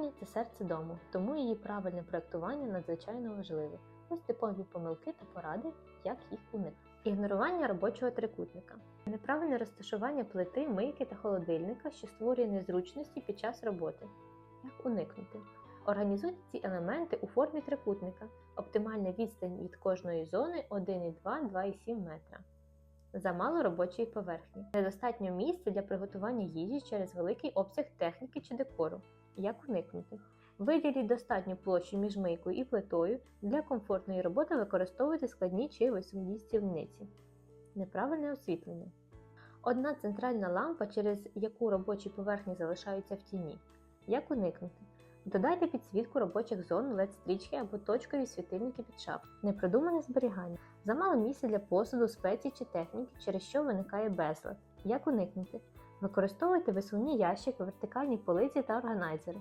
Кухня це серце дому, тому її правильне проектування надзвичайно важливе. Ось типові помилки та поради, як їх уникнути. Ігнорування робочого трикутника, неправильне розташування плити, мийки та холодильника, що створює незручності під час роботи. Як уникнути? Організуйте ці елементи у формі трикутника. Оптимальна відстань від кожної зони 1,2-2,7 метра. Замало робочої поверхні. Недостатньо місця для приготування їжі через великий обсяг техніки чи декору. Як уникнути? Виділіть достатню площу між мийкою і плитою. Для комфортної роботи використовуйте складні чи висувні стільниці. Неправильне освітлення. Одна центральна лампа, через яку робочі поверхні залишаються в тіні. Як уникнути? Додайте підсвітку робочих зон, led стрічки або точкові світильники під шаф. Непродумане зберігання. Замало місця для посуду, спецій чи техніки, через що виникає безлад. Як уникнути? Використовуйте висувні ящики, вертикальні полиці та органайзери.